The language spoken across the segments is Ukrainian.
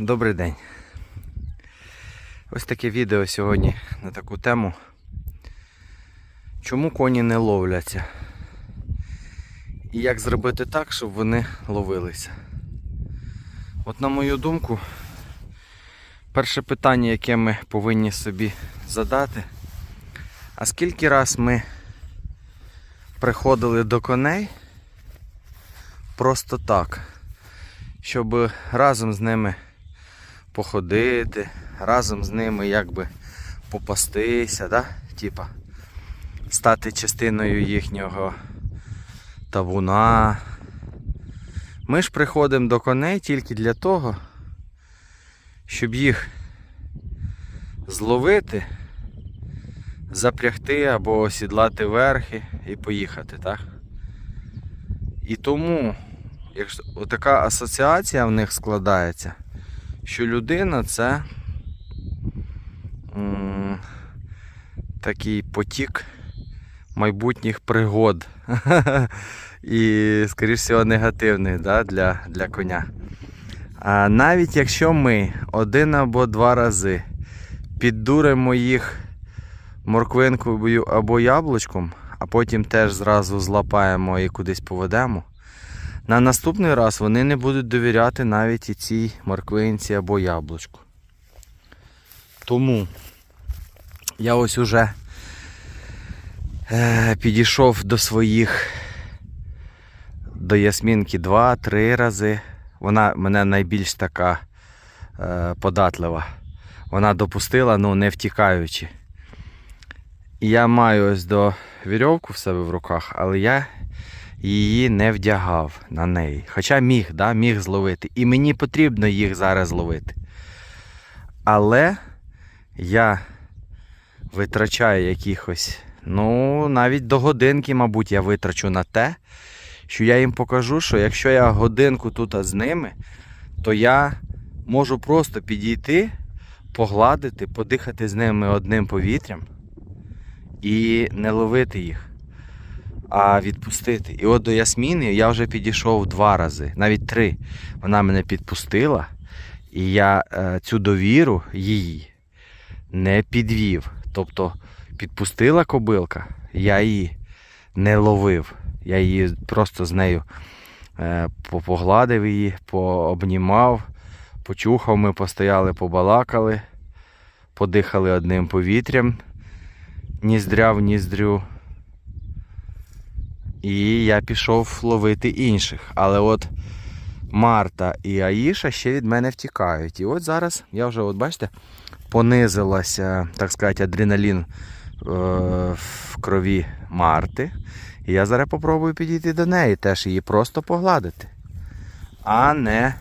Добрий день. Ось таке відео сьогодні на таку тему. Чому коні не ловляться? І як зробити так, щоб вони ловилися? От на мою думку, перше питання, яке ми повинні собі задати, а скільки раз ми приходили до коней просто так, щоб разом з ними походити, разом з ними якби попастися, да? Типа, стати частиною їхнього табуна. Ми ж приходимо до коней тільки для того, щоб їх зловити, запрягти або осідлати верхи і поїхати, так? І тому, якщо така асоціація в них складається, що людина це такий потік майбутніх пригод. І, скоріш всього, негативний да, для, для коня. А навіть якщо ми один або два рази піддуримо їх морквинкою або яблучком, а потім теж зразу злапаємо і кудись поведемо, на наступний раз вони не будуть довіряти навіть і цій морквинці або яблучку. Тому я ось уже е, підійшов до своїх до Ясмінки 2-3 рази. Вона мене найбільш така е, податлива. Вона допустила, ну не втікаючи. І я маю ось до вірьовку в себе в руках, але я її не вдягав на неї. Хоча міг, да, міг зловити. І мені потрібно їх зараз зловити. Але я витрачаю якихось, ну, навіть до годинки, мабуть, я витрачу на те, що я їм покажу, що якщо я годинку тут з ними, то я можу просто підійти, погладити, подихати з ними одним повітрям і не ловити їх, а відпустити. І от до Ясміни я вже підійшов два рази, навіть три. Вона мене підпустила, і я е, цю довіру її не підвів. Тобто підпустила кобилка, я її не ловив. Я її просто з нею е, погладив її, пообнімав, почухав, ми постояли, побалакали, подихали одним повітрям, ніздря в ніздрю. І я пішов ловити інших. Але от Марта і Аїша ще від мене втікають. І от зараз я вже, от бачите, понизилася, так сказати, адреналін е, в крові Марти. І я зараз попробую підійти до неї, теж її просто погладити. А не,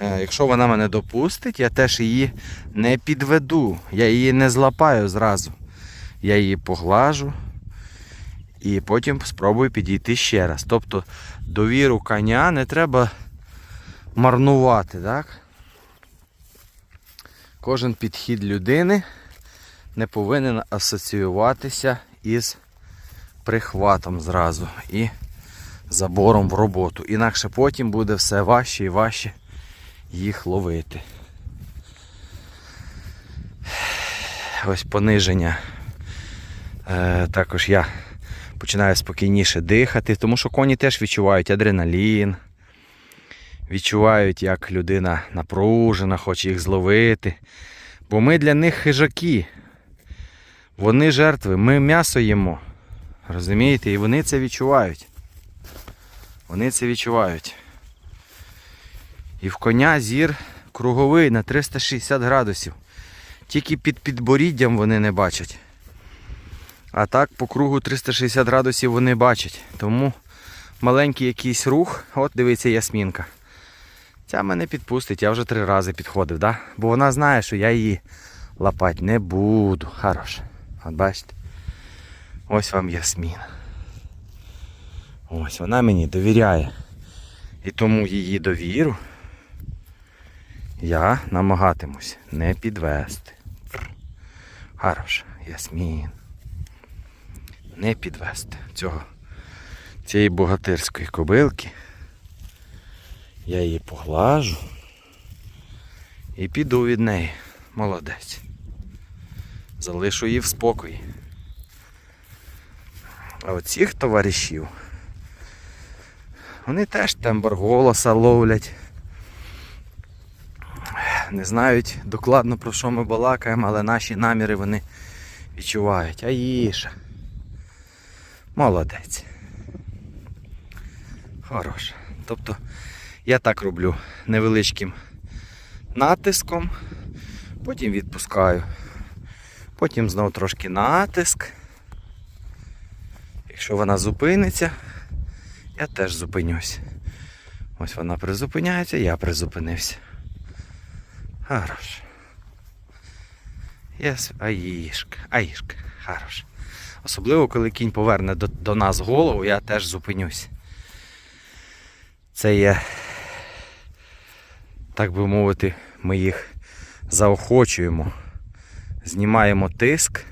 е, якщо вона мене допустить, я теж її не підведу. Я її не злапаю зразу. Я її поглажу і потім спробую підійти ще раз. Тобто довіру коня не треба марнувати, так? Кожен підхід людини не повинен асоціюватися із прихватом зразу і забором в роботу. Інакше потім буде все важче і важче їх ловити. Ось пониження. Е, також я починаю спокійніше дихати, тому що коні теж відчувають адреналін, відчувають, як людина напружена, хоче їх зловити. Бо ми для них хижаки. Вони жертви, ми м'ясо їмо. Розумієте? І вони це відчувають. Вони це відчувають. І в коня зір круговий на 360 градусів. Тільки під підборіддям вони не бачать. А так по кругу 360 градусів вони бачать. Тому маленький якийсь рух, от дивиться ясмінка. Ця мене підпустить, я вже три рази підходив, да? бо вона знає, що я її лапати не буду. Хорош. От бачите? Ось вам Ясмін. Ось вона мені довіряє. І тому її довіру я намагатимусь не підвести. Хорош, Ясмін. Не підвести цього, цієї богатирської кобилки. Я її поглажу. І піду від неї. Молодець. Залишу її в спокої. А оцих товаришів. Вони теж тембр голоса ловлять. Не знають докладно про що ми балакаємо, але наші наміри вони відчувають. Аїша. Молодець. Хорош. Тобто я так роблю невеличким натиском, потім відпускаю. Потім знову трошки натиск. Якщо вона зупиниться, я теж зупинюсь. Ось вона призупиняється, я призупинився. Хорош. Єс, аїшка, аїшка, хорош. Особливо, коли кінь поверне до, до нас голову, я теж зупинюсь. Це є, так би мовити, ми їх заохочуємо. Знімаємо тиск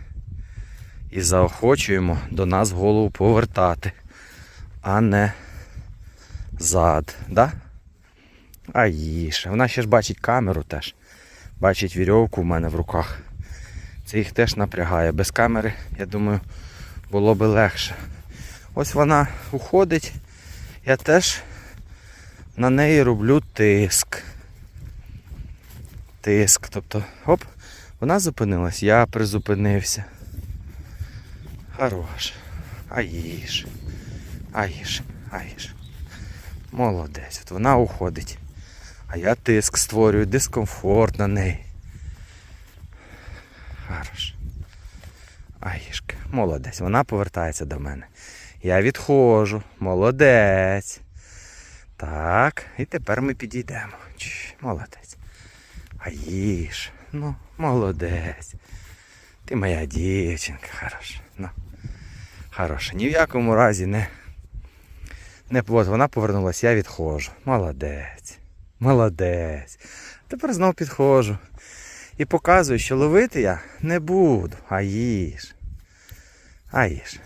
і заохочуємо до нас голову повертати, а не зад. Да? А їж. Вона ще ж бачить камеру теж. Бачить вірьовку в мене в руках. Це їх теж напрягає. Без камери, я думаю, було би легше. Ось вона уходить. Я теж на неї роблю тиск. Тиск. Тобто, оп, вона зупинилась, я призупинився. Хорош. Аїж. Аїж. Аїж. Молодець. От вона уходить. А я тиск створюю, дискомфорт на неї. Хорош. Аїшка. Молодець. Вона повертається до мене. Я відходжу. Молодець. Так, і тепер ми підійдемо. Чш, Молодець. Аїш. Ну, молодець. Ти моя дівчинка, хороша. Ну, хороша. Ні в якому разі не. Не от вона повернулася, я відходжу. Молодець. Молодець. Тепер знову підходжу. І показую, що ловити я не буду. А їж. А їж.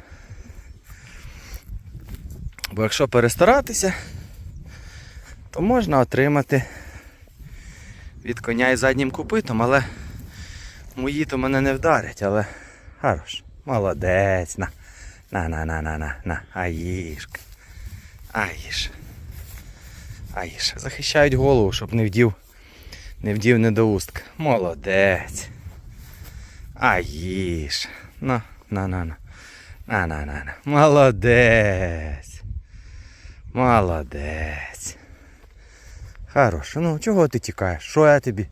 Бо якщо перестаратися, то можна отримати від коня і заднім купитом, але мої то мене не вдарять, але хорош. Молодець. На. На, на, на, на, на, на. Аїшка. Аїш. Аїш. Захищають голову, щоб не вдів. Не вдів недоустка. Молодець. Аїш. На, на, на, на. На, на, на, на. Молодець. Молодець. Хорошо. Ну, чого ти тікаєш? Що я тобі?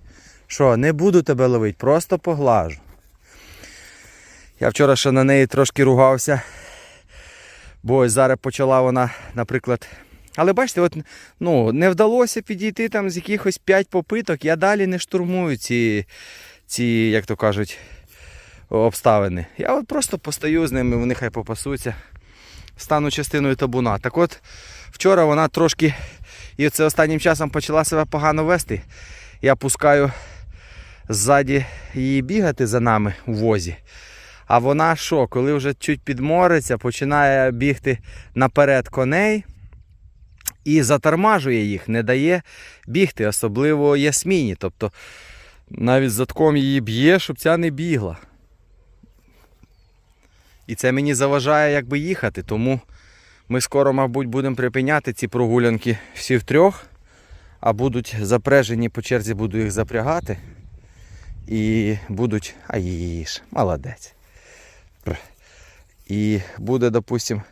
Що, не буду тебе ловити, просто поглажу. Я вчора ще на неї трошки ругався. Бо зараз почала вона, наприклад. Але бачите, от, ну, не вдалося підійти там з якихось 5 попиток. Я далі не штурмую ці, ці як то кажуть, обставини. Я от просто постою з ними, вони хай попасуться. Стану частиною табуна. Так от, вчора вона трошки, і це останнім часом почала себе погано вести. Я пускаю ззаді її бігати за нами у возі. А вона що, коли вже чуть підмориться, починає бігти наперед коней і затормажує їх, не дає бігти, особливо ясміні. Тобто навіть задком її б'є, щоб ця не бігла. І це мені заважає якби їхати, тому ми скоро, мабуть, будемо припиняти ці прогулянки всі втрьох, а будуть запряжені по черзі, буду їх запрягати. І будуть. Аїш, молодець. І буде, допустим,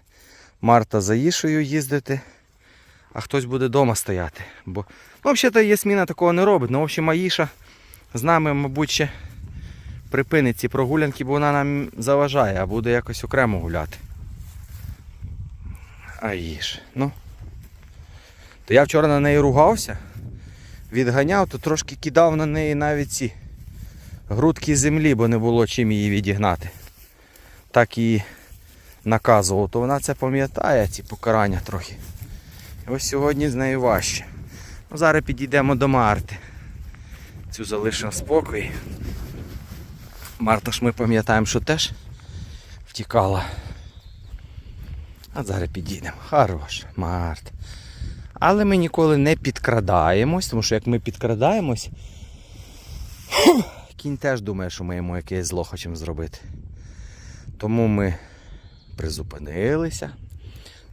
Марта за Ішою їздити, а хтось буде вдома стояти. Бо, ну, взагалі Ясміна такого не робить. Ну, в общем, Аїша з нами, мабуть, ще припинить ці прогулянки, бо вона нам заважає, а буде якось окремо гуляти. Аїш. Ну. То я вчора на неї ругався, відганяв, то трошки кидав на неї навіть ці грудки землі, бо не було чим її відігнати. Так і наказував, то вона це пам'ятає, ці покарання трохи. Ось сьогодні з нею важче. Ну, Зараз підійдемо до Марти. Цю залишимо спокій. Марта ж ми пам'ятаємо, що теж втікала. А зараз підійдемо. Хорош, Март. Але ми ніколи не підкрадаємось, тому що як ми підкрадаємось, Кінь теж думає, що ми йому якесь зло хочемо зробити. Тому ми призупинилися,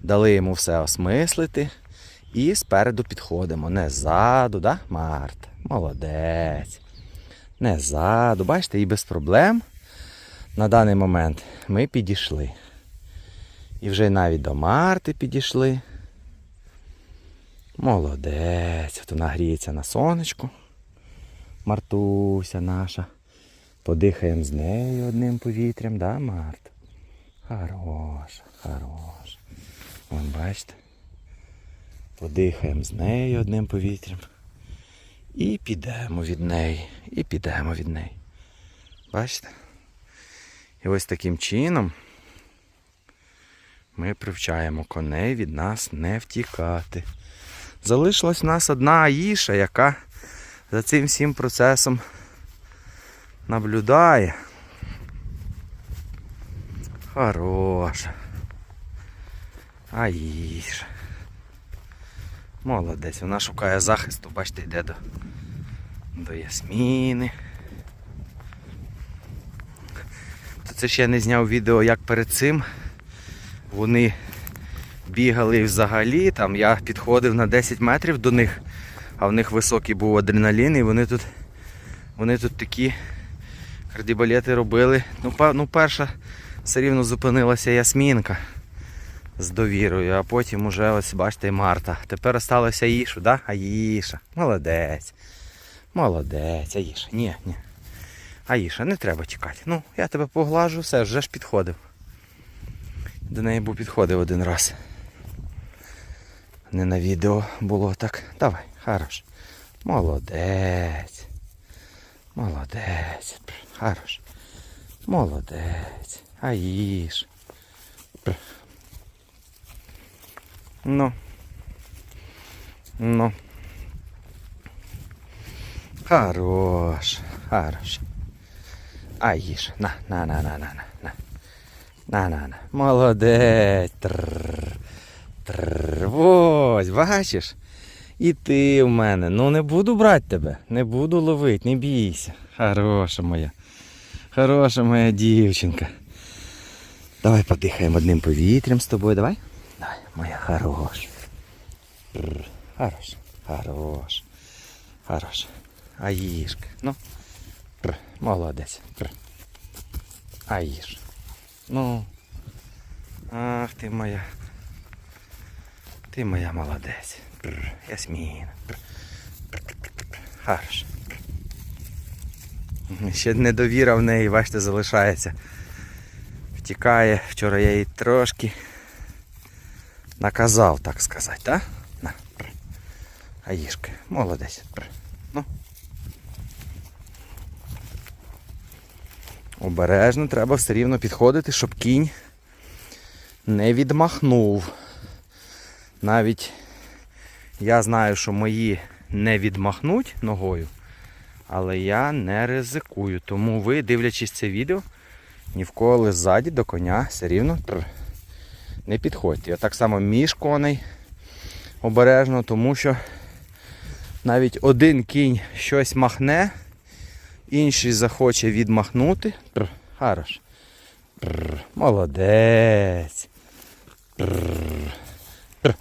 дали йому все осмислити і спереду підходимо. Не ззаду, да, Марта? Молодець. Не ззаду. Бачите, і без проблем на даний момент ми підійшли. І вже навіть до Марти підійшли. Молодець. От вона гріється на сонечку. Мартуся наша. Подихаємо з нею одним повітрям, да, Март? Хороша, хороша. Вон бачите. Подихаємо з нею одним повітрям. І підемо від неї. І підемо від неї. Бачите? І ось таким чином ми привчаємо коней від нас не втікати. Залишилась в нас одна Аїша, яка за цим всім процесом наблюдає. Хороша. Аїша. Молодець, вона шукає захисту, бачите, йде до, до Ясміни. То це ж я не зняв відео, як перед цим. Вони бігали взагалі, там я підходив на 10 метрів до них, а в них високий був адреналін, і вони тут, вони тут такі кардібалети робили. Ну, ну перша все рівно зупинилася Ясмінка з довірою, а потім уже ось бачите Марта. Тепер осталося Ішу, да? Аїша. Молодець. Молодець, Аїша. Ні, ні. Аїша, не треба тікати. Ну, я тебе поглажу, все, вже ж підходив. До неї був підходив один раз. Не на відео було так. Давай, хорош. Молодець. Молодець. Хорош. Молодець. Аїш. Ну. Ну. Хорош. Хорош. Аїш. На, на, на, на, на, на, на. На, на, на. Молодець. Тррр. Тррр. Ось, бачиш? І ти в мене. Ну не буду брати тебе. Не буду ловити, не бійся. Хороша моя. Хороша моя дівчинка. Давай подихаємо одним повітрям з тобою, давай. Давай, моя хороша. Тррр. Хорош. Хорош. Хорош. Аїшка. Ну. Тррр. Молодець. Тррр. Аїш. Ну. Ах ти моя. Ти моя молодець. Прр, Ясміна. Прр. Хорош. Ще недовіра в неї, бачите, залишається. Втікає. Вчора я її трошки наказав, так сказати, так? На. Аїшка, молодець. Ну. Обережно треба все рівно підходити, щоб кінь не відмахнув. Навіть я знаю, що мої не відмахнуть ногою, але я не ризикую. Тому ви, дивлячись це відео, ні в ззаді до коня все рівно тр, не підходьте. Я так само між коней обережно, тому що навіть один кінь щось махне, інший захоче відмахнути. Тр, Хорош. Тр, Молодець. Тр.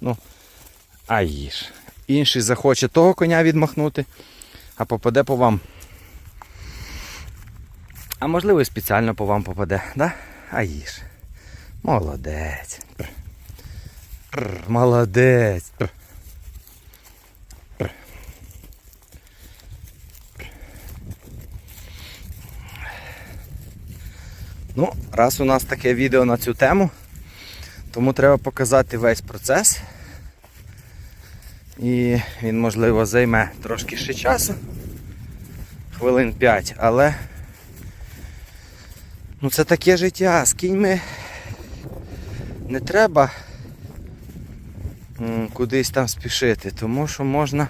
Ну, а їж. Інший захоче того коня відмахнути, а попаде по вам. А можливо і спеціально по вам попаде, да? А їж. Молодець. Молодець. Ну, раз у нас таке відео на цю тему, тому треба показати весь процес. І він, можливо, займе трошки ще часу, хвилин 5, але ну це таке життя, з кіньми не треба кудись там спішити, тому що можна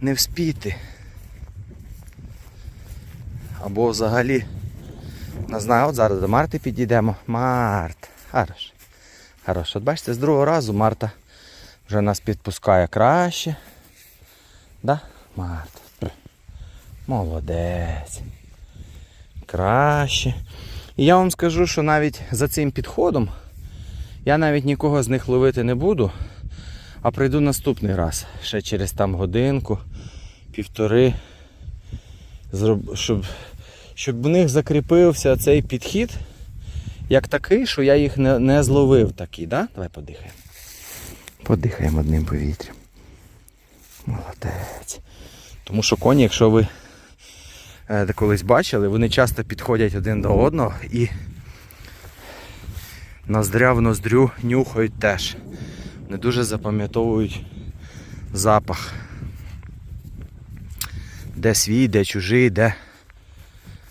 не вспіти. Або взагалі, не знаю, от зараз до Марти підійдемо. Март, хорош. Хорош. От бачите, з другого разу Марта вже нас підпускає краще. Да? Марта. Молодець. Краще. І я вам скажу, що навіть за цим підходом я навіть нікого з них ловити не буду, а прийду наступний раз. Ще через там годинку, півтори. Щоб, щоб в них закріпився цей підхід як такий, що я їх не, не зловив такий, да? Давай подихаємо. Подихаємо одним повітрям. Молодець. Тому що коні, якщо ви е, колись бачили, вони часто підходять один до одного і ноздря в ноздрю нюхають теж. Вони дуже запам'ятовують запах. Де свій, де чужий, де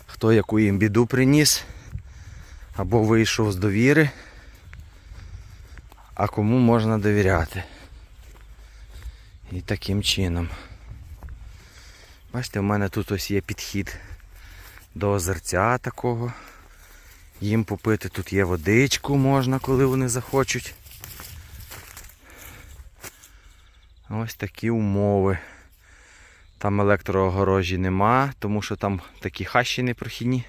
хто яку їм біду приніс, або вийшов з довіри, а кому можна довіряти. І таким чином. Бачите, в мене тут ось є підхід до озерця такого. Їм попити тут є водичку можна, коли вони захочуть. Ось такі умови. Там електроогорожі нема, тому що там такі хащі непрохідні.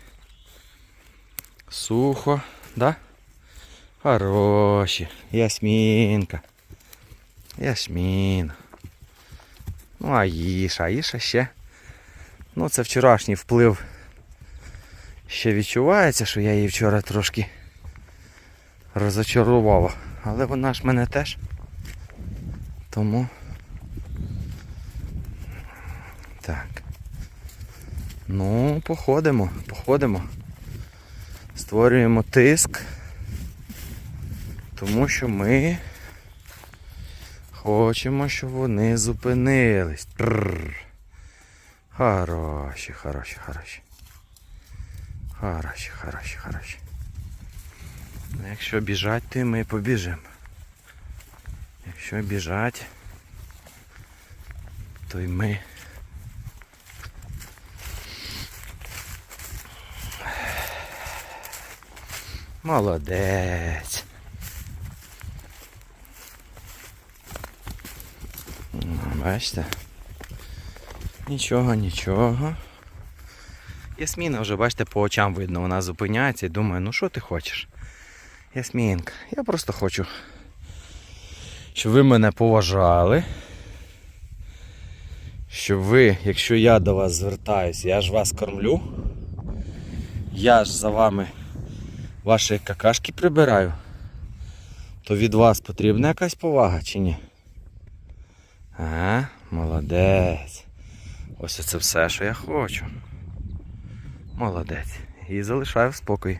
Сухо, да? Хороші. Ясмінка. Ясмін. Ну, а їша, Аїша ще. Ну, це вчорашній вплив. Ще відчувається, що я її вчора трошки розочарував. Але вона ж мене теж. Тому. Так. Ну, походимо, походимо. Створюємо тиск. Тому що ми хочемо, щоб вони зупинились. Трррр. Хороші, хороші, хороші. Хороші, хороші, хороші. Ну, Якщо біжать, то ми побіжимо. Якщо біжать, то й ми. Молодець. Ну, Бачите? Нічого, нічого. Ясміна вже, бачите, по очам видно, вона зупиняється і думає, ну що ти хочеш? Ясмінка, я просто хочу, щоб ви мене поважали. Щоб ви, якщо я до вас звертаюсь, я ж вас кормлю. Я ж за вами ваші какашки прибираю, то від вас потрібна якась повага чи ні? А, молодець. Ось це все, що я хочу. Молодець. І залишаю в спокій.